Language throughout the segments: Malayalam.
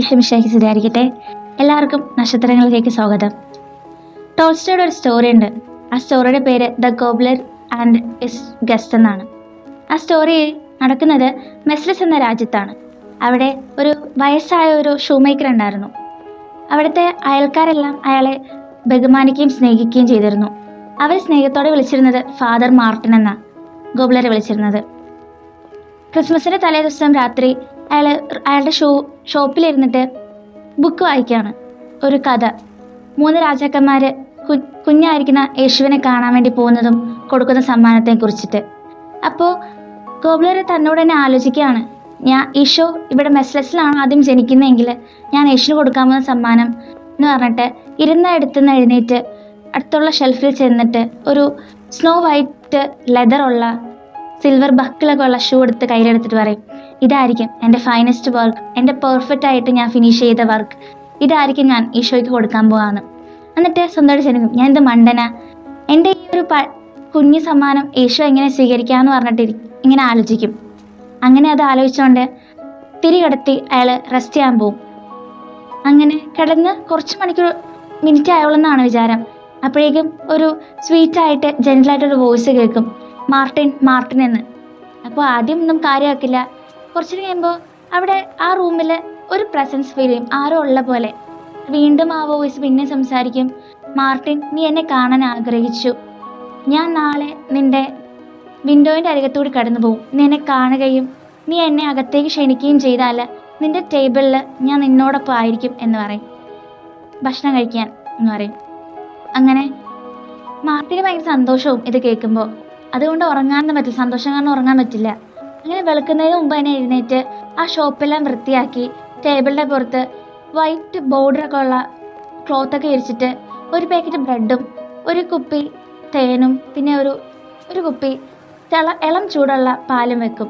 ഇഷമിഷാഹി സുധാരിക്കട്ടെ എല്ലാവർക്കും നക്ഷത്രങ്ങളിലേക്ക് സ്വാഗതം. ടോൾസ്റ്റോയുടെ ഒരു സ്റ്റോറി ഉണ്ട്. ആ സ്റ്റോറിയുടെ പേര് the gobbler and his guest എന്നാണ്. ആ സ്റ്റോറി നടക്കുന്നത് മെസ്ലിസ് എന്ന രാജ്യത്താണ്. അവിടെ ഒരു വയസ്സായ ഒരു ഷൂമേക്കർ ഉണ്ടായിരുന്നു. അവിടുത്തെ അയൽക്കാരെല്ലാം അയാളെ ബഹുമാനിക്കുകയും സ്നേഹിക്കുകയും ചെയ്തിരുന്നു. അവർ സ്നേഹത്തോടെ വിളിച്ചിരുന്നത് ഫാദർ മാർട്ടിൻ എന്ന ഗോബ്ലറെ വിളിച്ചിരുന്നത്. ക്രിസ്മസിന്റെ തലേ ദിവസം രാത്രി അയാൾ അയാളുടെ ഷോ ഷോപ്പിലിരുന്നിട്ട് ബുക്ക് വായിക്കുകയാണ് ഒരു കഥ. മൂന്ന് രാജാക്കന്മാർ കു കുഞ്ഞായിരിക്കുന്ന യേശുവിനെ കാണാൻ വേണ്ടി പോകുന്നതും കൊടുക്കുന്ന സമ്മാനത്തെ കുറിച്ചിട്ട്. അപ്പോൾ ഗോബ്ലർ തന്നോട് തന്നെ ആലോചിക്കുകയാണ്. ഞാൻ ഈശോ ഇവിടെ മെസ്ലസിലാണ് ആദ്യം ജനിക്കുന്നതെങ്കിൽ ഞാൻ യേശുവിന് കൊടുക്കാൻ പോകുന്ന സമ്മാനം എന്ന് പറഞ്ഞിട്ട് ഇരുന്ന എടുത്തുനിന്ന് എഴുന്നേറ്റ് അടുത്തുള്ള ഷെൽഫിൽ ചെന്നിട്ട് ഒരു സ്നോ വൈറ്റ് ലെതറുള്ള സിൽവർ ബക്കിളൊക്കെ ഉള്ള ഷൂ എടുത്ത് കയ്യിലെടുത്തിട്ട് പറയും. ഇതായിരിക്കും എന്റെ ഫൈനസ്റ്റ് വർക്ക് എന്റെ പെർഫെക്റ്റ് ആയിട്ട് ഞാൻ ഫിനിഷ് ചെയ്ത വർക്ക് ഇതായിരിക്കും ഞാൻ ഈശോയ്ക്ക് കൊടുക്കാൻ പോകാന്ന് എന്നിട്ട് സ്വന്തമായിട്ട് ചെല്ലും ഞാൻ ഇത് മണ്ടന? എന്റെ ഈ ഒരു പ കുഞ്ഞു സമ്മാനം ഈശോ എങ്ങനെ സ്വീകരിക്കാമെന്ന് പറഞ്ഞിട്ട് ഇങ്ങനെ ആലോചിക്കും. അങ്ങനെ അത് ആലോചിച്ചുകൊണ്ട് തിരികടത്തി അയാൾ റെസ്റ്റ് ചെയ്യാൻ പോകും അങ്ങനെ കിടന്ന് കുറച്ച് മണിക്കൂർ മിനിറ്റ് ആയോളെന്നാണ് വിചാരം. അപ്പോഴേക്കും ഒരു സ്വീറ്റായിട്ട് ജനറലായിട്ടൊരു വോയിസ് കേൾക്കും. മാർട്ടിൻ മാർട്ടിൻ എന്ന്. അപ്പോൾ ആദ്യം ഒന്നും കാര്യമാക്കില്ല. കുറച്ച് കഴിയുമ്പോൾ അവിടെ ആ റൂമിൽ ഒരു പ്രസൻസ് ഫീൽ ചെയ്യും. ആരോ ഉള്ള പോലെ. വീണ്ടും ആ വോയിസ് പിന്നെ സംസാരിക്കും. മാർട്ടിൻ നീ എന്നെ കാണാൻ ആഗ്രഹിച്ചു. ഞാൻ നാളെ നിന്റെ വിൻഡോയിന്റെ അരികത്തൂടി കടന്നു പോകും. നീ എന്നെ കാണുകയും നീ എന്നെ അകത്തേക്ക് ക്ഷണിക്കുകയും ചെയ്താൽ നിന്റെ ടേബിളിൽ ഞാൻ നിന്നോടൊപ്പം ആയിരിക്കും എന്ന് പറയും. ഭക്ഷണം കഴിക്കാൻ എന്ന് പറയും. അങ്ങനെ മാർട്ടിന് ഭയങ്കര സന്തോഷവും ഇത് കേൾക്കുമ്പോൾ അതുകൊണ്ട് ഉറങ്ങാനൊന്നും പറ്റില്ല. സന്തോഷം കാരണം ഉറങ്ങാൻ പറ്റില്ല. അങ്ങനെ വെളുക്കുന്നതിന് മുമ്പ് തന്നെ എഴുന്നേറ്റ് ആ ഷോപ്പെല്ലാം വൃത്തിയാക്കി ടേബിളിന്റെ പുറത്ത് വൈറ്റ് ബോർഡറൊക്കെ ഉള്ള ക്ലോത്തൊക്കെ വിരിച്ചിട്ട് ഒരു പാക്കറ്റ് ബ്രെഡും ഒരു കുപ്പി തേനും പിന്നെ ഒരു ഒരു കുപ്പി തിള ഇളം ചൂടുള്ള പാലും വെക്കും.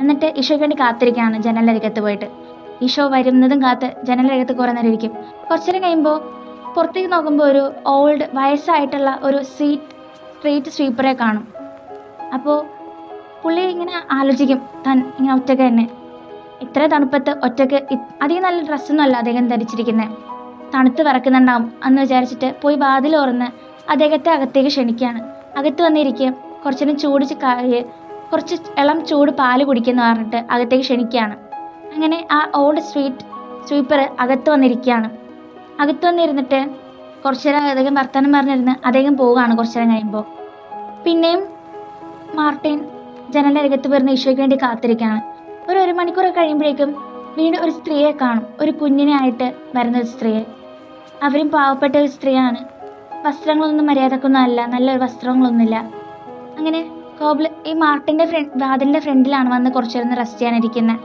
എന്നിട്ട് ഈശോയ്ക്ക് വേണ്ടി കാത്തിരിക്കുകയാണ് ജനലരികത്ത് പോയിട്ട്. ഈശോ വരുന്നതും കാത്ത് ജനലരികത്ത് കുറേ നേരം ഇരിക്കും. കുറച്ചു നേരം കഴിയുമ്പോൾ പുറത്തേക്ക് നോക്കുമ്പോൾ ഒരു ഓൾഡ് വയസ്സായിട്ടുള്ള ഒരു സീറ്റ് സ്ട്രീറ്റ് സ്വീപ്പറെ കാണും. അപ്പോൾ പുള്ളി ഇങ്ങനെ ആലോചിക്കും താൻ ഇങ്ങനെ ഒറ്റയ്ക്ക് തന്നെ. ഇത്ര തണുപ്പത്ത് ഒറ്റയ്ക്ക് അധികം നല്ല ഡ്രസ്സൊന്നും അല്ല അദ്ദേഹം ധരിച്ചിരിക്കുന്നത് തണുത്ത് വിറക്കുന്നുണ്ടാവും എന്ന് വിചാരിച്ചിട്ട് പോയി വാതിൽ ഓർന്ന് അദ്ദേഹത്തെ അകത്തേക്ക് ക്ഷണിക്കുകയാണ്. അകത്ത് വന്നിരിക്കുക കുറച്ചേരം ചൂട് കായ് കുറച്ച് ഇളം ചൂട് പാൽ കുടിക്കുന്നു പറഞ്ഞിട്ട് അകത്തേക്ക് ക്ഷണിക്കുകയാണ്. അങ്ങനെ ആ ഓൾഡ് സ്വീറ്റ് സ്വീപ്പർ അകത്ത് വന്നിരിക്കുകയാണ്. അകത്ത് വന്നിരുന്നിട്ട് കുറച്ചു നേരം അദ്ദേഹം വർത്തമാനം പറഞ്ഞിരുന്ന് അദ്ദേഹം പോവുകയാണ് കുറച്ചു നേരം കഴിയുമ്പോൾ പിന്നെയും മാർട്ടിൻ ജനലിന്റെ അരികത്ത് വരുന്ന ഈശോയ്ക്ക് വേണ്ടി കാത്തിരിക്കുകയാണ്. ഒരു ഒരു മണിക്കൂർ കഴിയുമ്പോഴേക്കും വീണ്ടും ഒരു സ്ത്രീയെ കാണും. ഒരു കുഞ്ഞിനെ ആയിട്ട് വരുന്ന ഒരു സ്ത്രീയെ. അവരും പാവപ്പെട്ട ഒരു സ്ത്രീയാണ്. വസ്ത്രങ്ങളൊന്നും മര്യാദക്കൊന്നുമല്ല നല്ല വസ്ത്രങ്ങളൊന്നുമില്ല. അങ്ങനെ കോബ്ല ഈ മാർട്ടിന്റെ ഫ്രണ്ട് വാതിലിന്റെ ഫ്രണ്ടിലാണ് വന്ന് കുറച്ചു നേരം റെസ്റ്റ് ചെയ്യാനിരിക്കുന്നത്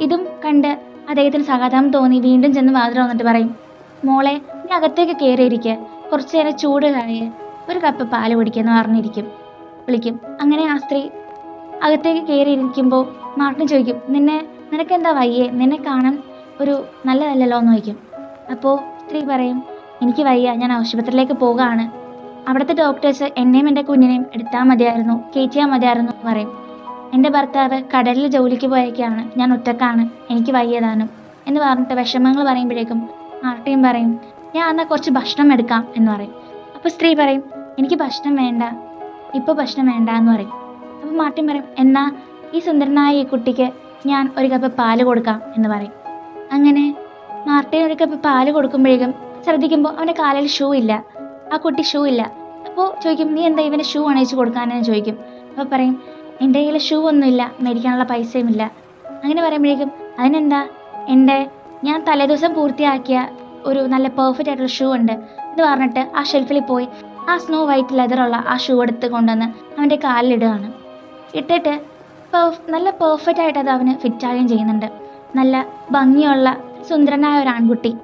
ഇതും കണ്ട് അദ്ദേഹത്തിന് സഹതാപം തോന്നി. വീണ്ടും ചെന്ന് വാതിൽ വന്നിട്ട് പറയും മോളെ നീ അകത്തേക്ക് കയറിയിരിക്കുക കുറച്ചു നേരം ചൂട് കഴിയ് ഒരു കപ്പ് പാൽ കുടിക്കുമെന്ന് പറഞ്ഞിരിക്കും. വിളിക്കും. അങ്ങനെ ആ സ്ത്രീ അകത്തേക്ക് കയറി ഇരിക്കുമ്പോൾ മാർട്ടിൻ ചോദിക്കും നിന്നെ നിനക്കെന്താ വയ്യേ? നിന്നെ കാണാൻ ഒരു നല്ലതല്ലല്ലോ? എന്ന് ചോദിക്കും. അപ്പോൾ സ്ത്രീ പറയും എനിക്ക് വയ്യ ഞാൻ ആശുപത്രിയിലേക്ക് പോകുകയാണ് അവിടുത്തെ ഡോക്ടേഴ്സ് എന്നെയും എന്റെ കുഞ്ഞിനെയും എടുത്താൽ മതിയായിരുന്നു കയറ്റിയാൽ മതിയായിരുന്നു എന്ന് പറയും. എന്റെ ഭർത്താവ് കടലിൽ ജോലിക്ക് പോയേക്കാണ് ഞാൻ ഒറ്റക്കാണ് എനിക്ക് വയ്യതാനും. എന്ന് പറഞ്ഞിട്ട് വിഷമങ്ങൾ പറയുമ്പോഴേക്കും മാർട്ടിയും പറയും ഞാൻ എന്നാൽ കുറച്ച് ഭക്ഷണം എടുക്കാം എന്ന് പറയും. അപ്പോൾ സ്ത്രീ പറയും എനിക്ക് ഭക്ഷണം വേണ്ട ഇപ്പോൾ ഭക്ഷണം വേണ്ട എന്ന് പറയും. അപ്പോൾ മാർട്ടിൻ പറയും എന്നാ ഈ സുന്ദരനായ ഈ കുട്ടിക്ക് ഞാൻ ഒരു കപ്പ് പാൽ കൊടുക്കാം എന്ന് പറയും. അങ്ങനെ മാർട്ടിൻ ഒരു കപ്പ് പാൽ കൊടുക്കുമ്പോഴേക്കും ശ്രദ്ധിക്കുമ്പോൾ അവന്റെ കാലിൽ ഷൂ ഇല്ല. ആ കുട്ടി ഷൂ ഇല്ല. അപ്പോൾ ചോദിക്കും നീ എന്താ ഇവന് ഷൂ അണിയിച്ച് കൊടുക്കാനെന്ന് ചോദിക്കും? അപ്പോൾ പറയും എന്റെ കയ്യിൽ ഷൂ ഒന്നുമില്ല മേടിക്കാനുള്ള പൈസയും ഇല്ല. അങ്ങനെ പറയുമ്പോഴേക്കും അതിനെന്താ? എന്റെ ഞാൻ തലേദിവസം പൂർത്തിയാക്കിയ ഒരു നല്ല പെർഫെക്റ്റ് ആയിട്ടുള്ള ഷൂ ഉണ്ട്. എന്ന് പറഞ്ഞിട്ട് ആ ഷെൽഫിൽ പോയി ആ സ്നോ വൈറ്റ് ലെതറുള്ള ആ ഷൂ എടുത്ത് കൊണ്ടുവന്ന് അവന്റെ കാലിലിടുകയാണ് ഇട്ടിട്ട് പെർഫ് നല്ല പെർഫെക്റ്റ് ആയിട്ട് അത് അവന് ഫിറ്റാകുകയും ചെയ്യുന്നുണ്ട്. നല്ല ഭംഗിയുള്ള സുന്ദരനായ ഒരു ആൺകുട്ടി.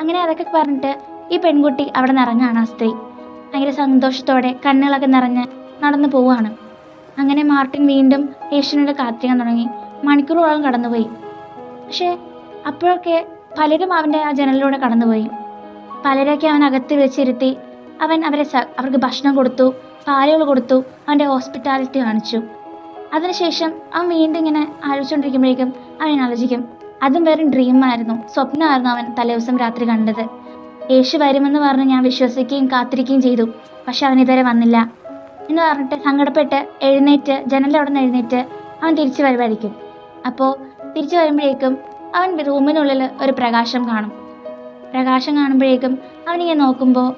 അങ്ങനെ അതൊക്കെ പറഞ്ഞിട്ട് ഈ പെൺകുട്ടി അവിടെ നിറഞ്ഞാണ് ആ സ്ത്രീ. ഭയങ്കര സന്തോഷത്തോടെ കണ്ണുകളൊക്കെ നിറഞ്ഞ് നടന്നു പോവുകയാണ്. അങ്ങനെ മാർട്ടിൻ വീണ്ടും യേശുവിനോട് കാത്തിരിക്കാൻ തുടങ്ങി. മണിക്കൂറോളം കടന്നുപോയി. പക്ഷേ അപ്പോഴൊക്കെ പലരും അവന്റെ ആ ജനലിലൂടെ കടന്നുപോയി. പലരൊക്കെ അവൻ അകത്ത് വിളിച്ചിരുത്തി അവൻ അവരെ അവർക്ക് ഭക്ഷണം കൊടുത്തു പാലുകൾ കൊടുത്തു അവന്റെ ഹോസ്പിറ്റാലിറ്റി കാണിച്ചു. അതിനുശേഷം അവൻ വീണ്ടും ഇങ്ങനെ ആലോചിച്ചുകൊണ്ടിരിക്കുമ്പോഴേക്കും അവൻ ആലോചിക്കും അതും വെറും ഡ്രീമായിരുന്നു സ്വപ്നമായിരുന്നു അവൻ തലേദിവസം രാത്രി കണ്ടത്. യേശു വരുമെന്ന് പറഞ്ഞ് ഞാൻ വിശ്വസിക്കുകയും കാത്തിരിക്കുകയും ചെയ്തു. പക്ഷെ അവൻ ഇതുവരെ വന്നില്ല. എന്ന് പറഞ്ഞിട്ട് സങ്കടപ്പെട്ട് എഴുന്നേറ്റ് ജനലിന്റെ അവിടെ നിന്ന് എഴുന്നേറ്റ് അവൻ തിരിച്ചു വരുമായിരിക്കും. അപ്പോൾ തിരിച്ചു വരുമ്പോഴേക്കും അവൻ റൂമിനുള്ളിൽ ഒരു പ്രകാശം കാണും. പ്രകാശം കാണുമ്പോഴേക്കും അവനിങ്ങനെ നോക്കുമ്പോൾ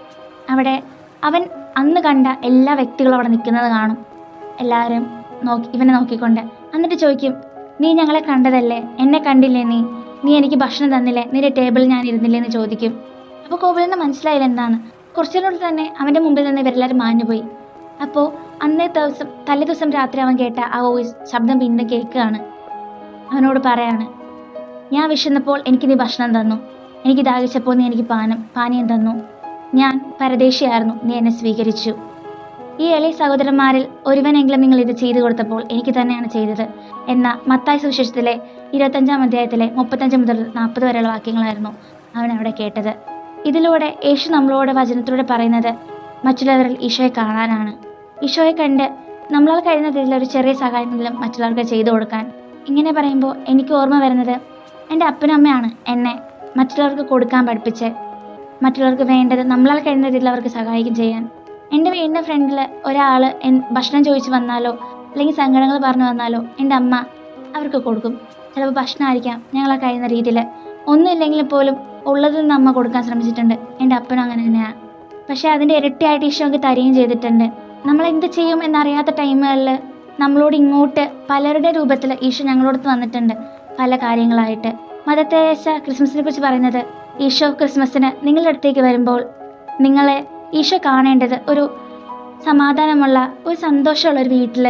അവിടെ അവൻ അന്ന് കണ്ട എല്ലാ വ്യക്തികളും അവിടെ നിൽക്കുന്നത് കാണും. എല്ലാവരും നോക്കി ഇവനെ നോക്കിക്കൊണ്ട്. എന്നിട്ട് ചോദിക്കും നീ ഞങ്ങളെ കണ്ടതല്ലേ? എന്നെ കണ്ടില്ലേ നീ? നീ എനിക്ക് ഭക്ഷണം തന്നില്ലേ? നിന്റെ ടേബിളിൽ ഞാൻ ഇരുന്നില്ലേ? എന്ന് ചോദിക്കും. അപ്പോൾ കോവിലിന് മനസ്സിലായില്ല എന്താണ്. കുറച്ചുകൂടെ തന്നെ അവന്റെ മുമ്പിൽ നിന്ന് ഇവരെല്ലാവരും മാഞ്ഞുപോയി. അപ്പോൾ അന്നേ ദിവസം തലേ ദിവസം രാത്രി അവൻ കേട്ട ആ വോയിസ് ശബ്ദം പിന്നെ കേൾക്കുകയാണ്. അവനോട് പറയാണ് ഞാൻ വിശന്നപ്പോൾ എനിക്ക് നീ ഭക്ഷണം തന്നു. എനിക്ക് ദാഹിച്ചപ്പോൾ നീ എനിക്ക് പാനം പാനീയം തന്നു. ഞാൻ പരദേശിയായിരുന്നു. നീ എന്നെ സ്വീകരിച്ചു. ഈ എളിയ സഹോദരന്മാരിൽ ഒരുവനെങ്കിലും നിങ്ങൾ ഇത് ചെയ്തു കൊടുത്തപ്പോൾ എനിക്ക് തന്നെയാണ് ചെയ്തത്. എന്ന മത്തായ സുവിശേഷത്തിലെ ഇരുപത്തഞ്ചാം അധ്യായത്തിലെ മുപ്പത്തഞ്ച് മുതൽ നാൽപ്പത് വരെയുള്ള വാക്യങ്ങളായിരുന്നു അവൻ അവിടെ കേട്ടത്. ഇതിലൂടെ യേശു നമ്മളോട് വചനത്തിലൂടെ പറയുന്നത് മറ്റുള്ളവരിൽ ഈശോയെ കാണാനാണ്. ഈശോയെ കണ്ട് നമ്മളാൽ കഴിയുന്ന രീതിയിൽ ഒരു ചെറിയ സഹായമെങ്കിലും മറ്റുള്ളവർക്ക് ചെയ്തു കൊടുക്കാൻ. ഇങ്ങനെ പറയുമ്പോൾ എനിക്ക് ഓർമ്മ വരുന്നത് എന്റെ അപ്പനും അമ്മയാണ് എന്നെ മറ്റുള്ളവർക്ക് കൊടുക്കാൻ പഠിപ്പിച്ച് മറ്റുള്ളവർക്ക് വേണ്ടത് നമ്മളാൽ കഴിയുന്ന രീതിയിൽ അവർക്ക് സഹായിക്കും ചെയ്യാൻ. എന്റെ വീടിന്റെ ഫ്രണ്ടിൽ ഒരാൾ ഭക്ഷണം ചോദിച്ചു വന്നാലോ? അല്ലെങ്കിൽ സങ്കടങ്ങൾ പറഞ്ഞു വന്നാലോ? എന്റെ അമ്മ അവർക്ക് കൊടുക്കും. ചിലപ്പോൾ ഭക്ഷണമായിരിക്കാം ഞങ്ങളെ കഴിയുന്ന രീതിയിൽ ഒന്നുമില്ലെങ്കിൽ പോലും ഉള്ളതിൽ നിന്ന് അമ്മ കൊടുക്കാൻ ശ്രമിച്ചിട്ടുണ്ട്. എന്റെ അപ്പനും അങ്ങനെ തന്നെയാണ് പക്ഷേ അതിന്റെ ഇരട്ടിയായിട്ട് ഈശോ നമുക്ക് തരികയും ചെയ്തിട്ടുണ്ട്. നമ്മൾ എന്ത് ചെയ്യും എന്നറിയാത്ത ടൈമുകളിൽ നമ്മളോട് ഇങ്ങോട്ട് പലരുടെ രൂപത്തിൽ ഈശോ ഞങ്ങളോടത്ത് വന്നിട്ടുണ്ട്. പല കാര്യങ്ങളായിട്ട്. മദർ ക്രിസ്മസിനെ കുറിച്ച് പറയുന്നത് ഈശോ ക്രിസ്മസിന് നിങ്ങളുടെ അടുത്തേക്ക് വരുമ്പോൾ നിങ്ങളെ ഈശോ കാണേണ്ടത് ഒരു സമാധാനമുള്ള ഒരു സന്തോഷമുള്ള ഒരു വീട്ടിൽ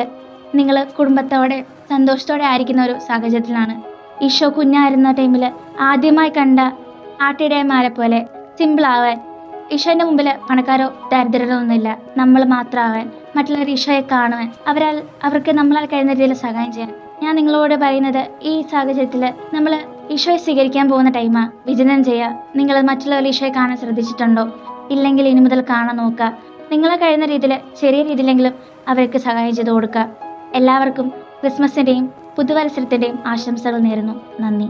നിങ്ങൾ കുടുംബത്തോടെ സന്തോഷത്തോടെ ആയിരിക്കുന്ന ഒരു സാഹചര്യത്തിലാണ്. ഈശോ കുഞ്ഞായിരുന്ന ടൈമിൽ ആദ്യമായി കണ്ട ആട്ടിടയന്മാരെ പോലെ സിമ്പിളാവാൻ ഈശോന്റെ മുമ്പിൽ പണക്കാരോ ദരിദ്രരോ ഒന്നുമില്ല. നമ്മൾ മാത്രമാവാൻ മറ്റുള്ളവർ ഈശോയെ കാണുവാൻ അവരാൽ അവർക്ക് നമ്മളാൽ കഴിയുന്ന രീതിയിൽ സഹായം ചെയ്യാൻ. ഞാൻ നിങ്ങളോട് പറയുന്നത് ഈ സാഹചര്യത്തിൽ നമ്മൾ ഈശോയെ സ്വീകരിക്കാൻ പോകുന്ന ടൈമാണ് വിചിന്തനം ചെയ്യുക. നിങ്ങൾ മറ്റുള്ളവർ ഈശോയെ കാണാൻ ശ്രദ്ധിച്ചിട്ടുണ്ടോ? ഇല്ലെങ്കിൽ ഇനി മുതൽ കാണാൻ നോക്കുക. നിങ്ങളെ കഴിയുന്ന രീതിയിൽ ചെറിയ രീതിയിലെങ്കിലും അവർക്ക് സഹായം ചെയ്ത് കൊടുക്കുക. എല്ലാവർക്കും ക്രിസ്മസിന്റെയും പുതുവത്സരത്തിന്റെയും ആശംസകൾ നേരുന്നു. നന്ദി.